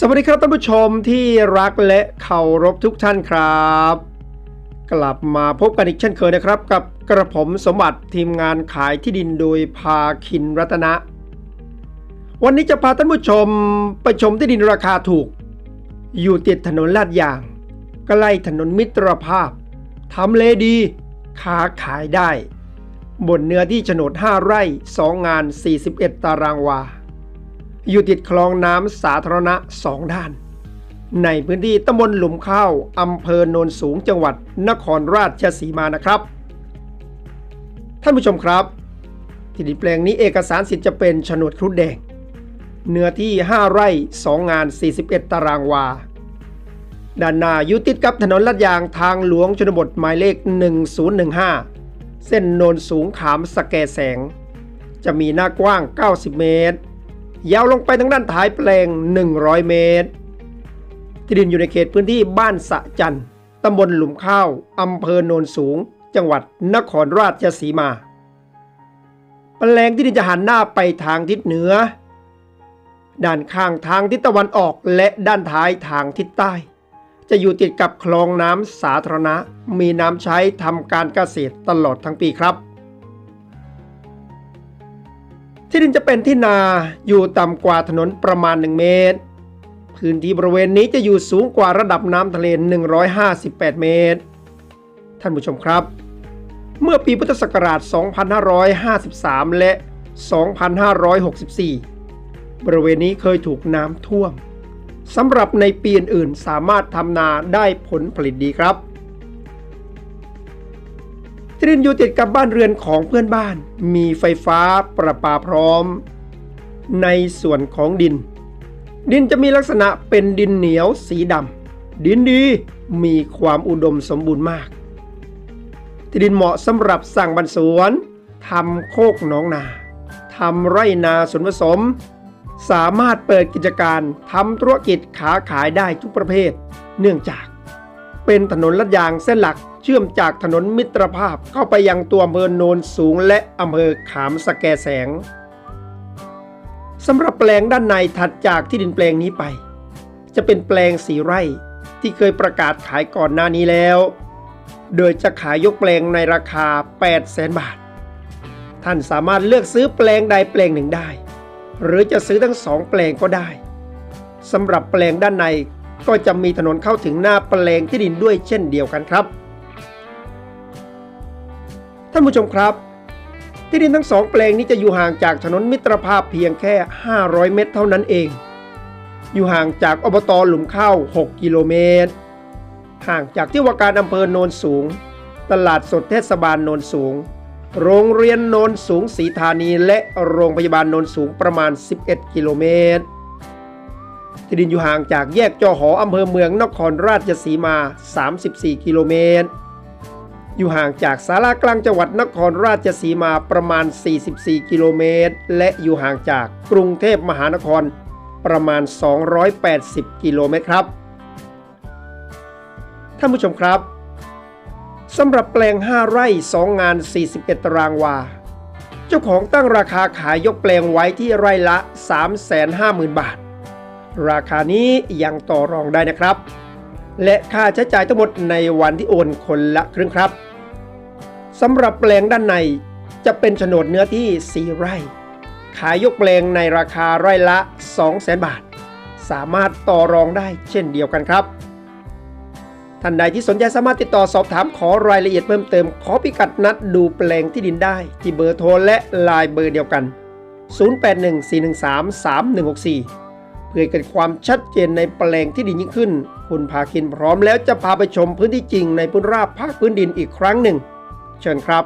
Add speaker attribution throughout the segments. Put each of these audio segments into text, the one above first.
Speaker 1: สวัสดีครับท่านผู้ชมที่รักและเคารพทุกท่านครับ กลับมาพบกันอีกเช่นเคยนะครับ กับกระผมสมบัติทีมงานขายที่ดินโดยพาคินรัตนะ วันนี้จะพาท่านผู้ชมไปชมที่ดินราคาถูก อยู่ติดถนนลาดยาง ใกล้ถนนมิตรภาพทำเลดีค้าขายได้ บนเนื้อที่โฉนด 5 ไร่ 2 งาน 41 ตารางวา อยู่ติดคลองน้ำสาธารณะสองด้าน ในพื้นที่ตำบลหลุมข้าวอำเภอโนนสูงจังหวัดนครราชสีมานะครับ ท่านผู้ชมครับ ที่ดินแปลงนี้เอกสารสิทธิ์จะเป็นโฉนดครุฑแดง เนื้อที่ 5 ไร่ 2 งาน 41 ตารางวาด้านหน้าอยู่ติดกับถนนลาดยางทางหลวงชนบทหมายเลข 1015 เส้นโนนสูงขามสแกแสง จะมีหน้ากว้าง 90 เมตร ยาวลงไปทางด้านท้ายแปลง 100 เมตร ที่ดินอยู่ในเขตพื้นที่บ้านสะจันตำบลหลุมข้าวอำเภอโนนสูง จังหวัดนครราชสีมา แปลงที่ดินจะหันหน้าไปทางทิศเหนือ ด้านข้างทางทิศตะวันออกและด้านท้ายทางทิศใต้ จะอยู่ติดกับคลองน้ำสาธารณะ มีน้ำใช้ทำการเกษตรตลอดทั้งปีครับ ที่ดินจะเป็นที่นาอยู่ต่ำกว่าถนนประมาณ 1 เมตร พื้นที่บริเวณนี้จะอยู่สูงกว่าระดับน้ำทะเล 158 เมตร ท่านผู้ชมครับ เมื่อปีพุทธศักราช 2553 และ 2564 บริเวณนี้เคยถูกน้ำท่วมสำหรับในปีอื่นๆสามารถทำนาได้ผลผลิตดีครับ ที่ดินอยู่ติดกับบ้านเรือนของเพื่อนบ้าน มีไฟฟ้าประปาพร้อม ในส่วนของดิน ดินจะมีลักษณะเป็นดินเหนียวสีดำดินดีมีความอุดมสมบูรณ์มากที่ดินเหมาะสำหรับสั่งบรรสวนทำโคกหนองนาทำไร่นาสวนผสม สามารถเปิดกิจการทำธุรกิจขาขายได้ทุกประเภท เนื่องจาก เป็นถนนลาดยางเส้นหลัก เชื่อมจากถนนมิตรภาพเข้าไปยังตัวอำเภอโนนสูงและอำเภอขามสแกแสงสำหรับแปลงด้านในถัดจากที่ดินแปลงนี้ไป จะเป็นแปลงสีไร่ที่เคยประกาศขายก่อนหน้านี้แล้ว โดยจะขายยกแปลงในราคา 8 0 0แสนบาท ท่านสามารถเลือกซื้อแปลงใดแปลงหนึ่งได้ หรือจะซื้อทั้งสองแปลงก็ได้สำหรับแปลงด้านในก็จะมีถนนเข้าถึงหน้าแปลงที่ดินด้วยเช่นเดียวกันครับ ท่านผู้ชมครับ ที่ดินทั้งสองแปลงนี้จะอยู่ห่างจากถนนมิตรภาพเพียงแค่ 500 เมตรเท่านั้นเอง อยู่ห่างจากอบตหลุมข้าว 6 กิโลเมตร ห่างจากที่ว่าการอำเภอโนนสูง ตลาดสดเทศบาลโนนสูง โรงเรียนโนนสูงศรีธานีและโรงพยาบาลโนนสูงประมาณ 11 กิโลเมตรที่ดินอยู่ห่างจากแยกจอหออำเภอเมืองนครราชสีมา 34 กิโลเมตร อยู่ห่างจากสารากลางจังหวัดนครราชสีมาประมาณ 44 กิโลเมตร และอยู่ห่างจากกรุงเทพมหานครประมาณ 280 กิโลเมตรครับท่านผู้ชมครับสำหรับแปลง 5 ไร่ 2 งาน 41 ตารางวา เจ้าของตั้งราคาขายยกแปลงไว้ที่ไร่ละ 350,000 บาท ราคานี้ยังต่อรองได้นะครับ และค่าใช้จ่ายทั้งหมดในวันที่โอนคนละครึ่งครับสำหรับแปลงด้านในจะเป็นโฉนดเนื้อที่ 4 ไร่ ขายยกแปลงในราคาไร่ละ 200,000 บาท สามารถต่อรองได้เช่นเดียวกันครับ ท่านใดที่สนใจสามารถติดต่อสอบถามขอรายละเอียดเพิ่มเติม ขอพิกัดนัดดูแปลงที่ดินได้ ที่เบอร์โทรและไลน์เบอร์เดียวกัน 0814133164 พื่อให้เกิดความชัดเจนในแปลงที่ดินยิ่งขึ้น คุณพาคินพร้อมแล้วจะพาไปชมพื้นที่จริงในพื้นราบภาคพื้นดินอีกครั้งหนึ่ง เชิญครับ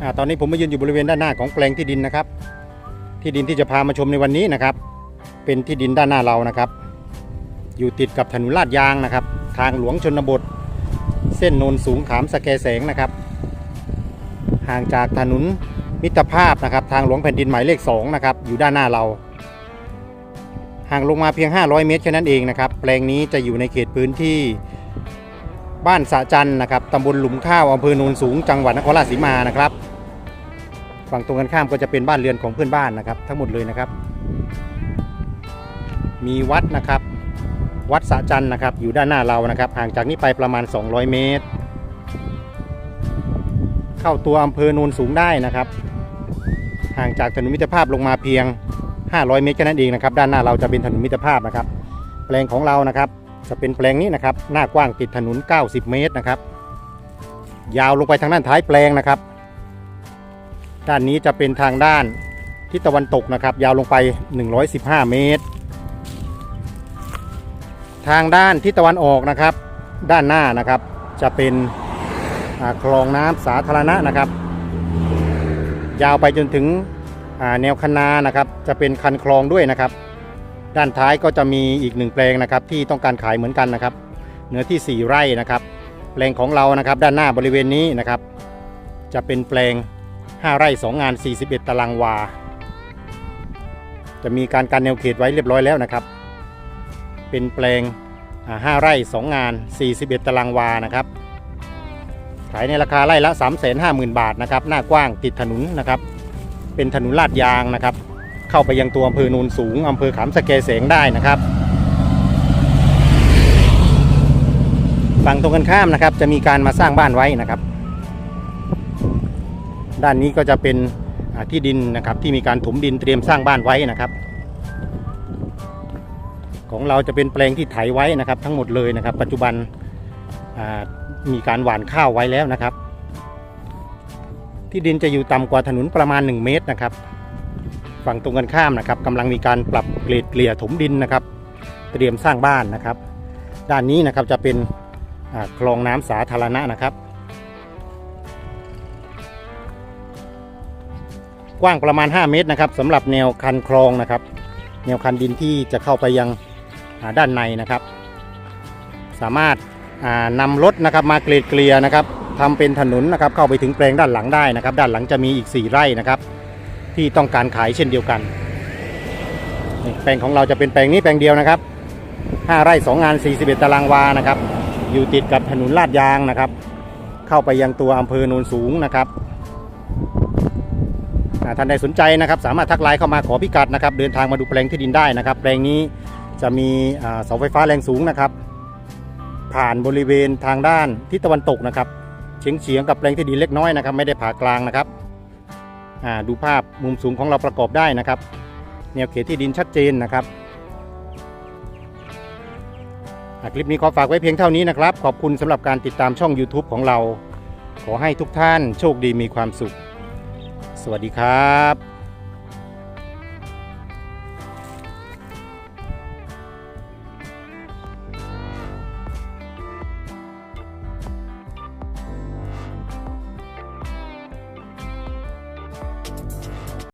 Speaker 2: อตอนนี้ผมมายืนอยู่บริเวณด้านหน้าของแปลงที่ดินนะครับ ที่ดินที่จะพามาชมในวันนี้นะครับ เป็นที่ดินด้านหน้าเรานะครับ อยู่ติดกับถนนลาดยางนะครับ ทางหลวงชนบท เส้นโนนสูงขามสแกแสงนะครับ ห่างจากถนน มิตรภาพนะครับ ทางหลวงแผ่นดินหมายเลข2นะครับอยู่ด้านหน้าเราห่างลงมาเพียง 500 เมตรแค่นั้นเองนะครับแปลงนี้จะอยู่ในเขตพื้นที่บ้านสะจันนะครับตำบลหลุมข้าวอำเภอโนนสูงจังหวัดนครราชสีมานะครับฝั่งตรงกันข้ามก็จะเป็นบ้านเรือนของเพื่อนบ้านนะครับ ทั้งหมดเลยนะครับ มีวัดนะครับ วัดสะจันนะครับ อยู่ด้านหน้าเรานะครับห่างจากนี้ไปประมาณ 200 เมตร เข้าตัวอำเภอโนนสูงได้นะครับ ห่างจากถนนมิตรภาพลงมาเพียง 500 เมตรแค่นั้นเองนะครับ ด้านหน้าเราจะเป็นถนนมิตรภาพนะครับ แปลงของเรานะครับ จะเป็นแปลงนี้นะครับ หน้ากว้างติดถนน 90 เมตรนะครับ ยาวลงไปทางด้านท้ายแปลงนะครับ ด้านนี้จะเป็นทางด้านทิศตะวันตกนะครับ ยาวลงไป 115 เมตร ทางด้านทิศตะวันออกนะครับ ด้านหน้านะครับจะเป็นคลองน้ำสาธารณะนะครับ ยาวไปจนถึงแนวคนานะครับ จะเป็นคันคลองด้วยนะครับ ด้านท้ายก็จะมีอีกหนึ่งแปลงนะครับ ที่ต้องการขายเหมือนกันนะครับ เนื้อที่ 4 ไร่นะครับ แปลงของเรานะครับ ด้านหน้าบริเวณนี้นะครับ จะเป็นแปลง 5 ไร่ 2 งาน 41 ตารางวา จะมีการการแนวเขตไว้เรียบร้อยแล้วนะครับ เป็นแปลงอ่า5ไร่ 2 งาน 41 ตารางวานะครับ ขายในราคาไร่ละ 350,000 บาทนะครับหน้ากว้างติดถนนนะครับ เป็นถนนลาดยางนะครับ เข้าไปยังตัวอำเภอโนนสูงอำเภอขามสะแกเสงได้นะครับฝั่งตรงกันข้ามนะครับ จะมีการมาสร้างบ้านไว้นะครับ ด้านนี้ก็จะเป็นที่ดินนะครับที่มีการถมดินเตรียมสร้างบ้านไว้นะครับ ของเราจะเป็นแปลงที่ไถไว้นะครับ ทั้งหมดเลยนะครับ ปัจจุบันอ่า มีการหว่านข้าวไว้แล้วนะครับ ที่ดินจะอยู่ต่ำกว่าถนนประมาณ 1 เมตรนะครับ ฝั่งตรงกันข้ามนะครับกำลังมีการปรับเกรดเกลี่ยถมดินนะครับ เตรียมสร้างบ้านนะครับ ด้านนี้นะครับจะเป็นคลองน้ำสาธารณะนะครับ กว้างประมาณ 5 เมตรนะครับสำหรับแนวคันคลองนะครับ แนวคันดินที่จะเข้าไปยังด้านในนะครับ สามารถ นำรถนะครับมาเกรดเกลียนะครับทำเป็นถนนนะครับเข้าไปถึงแปลงด้านหลังได้นะครับ ด้านหลังจะมีอีก 4 ไร่นะครับ ที่ต้องการขายเช่นเดียวกันแปลงของเราจะเป็นแปลงนี้แปลงเดียวนะครับ 5 ไร่ 2 งาน 41 ตารางวานะครับ อยู่ติดกับถนนลาดยางนะครับ เข้าไปยังตัวอำเภอโนนสูงนะครับท่านใดสนใจนะครับ สามารถทักไลน์เข้ามาขอพิกัดนะครับ เดินทางมาดูแปลงที่ดินได้นะครับ แปลงนี้จะมีเสาไฟฟ้าแรงสูงนะครับ ผ่านบริเวณทางด้านทิศตะวันตกนะครับเฉียงเฉียงกับแปลงที่ดินเล็กน้อยนะครับ ไม่ได้ผ่ากลางนะครับดูภาพมุมสูงของเราประกอบได้นะครับ แนวเขตที่ดินชัดเจนนะครับคลิปนี้ขอฝากไว้เพียงเท่านี้นะครับ ขอบคุณสำหรับการติดตามช่อง YouTube ของเรา ขอให้ทุกท่านโชคดีมีความสุข สวัสดีครับ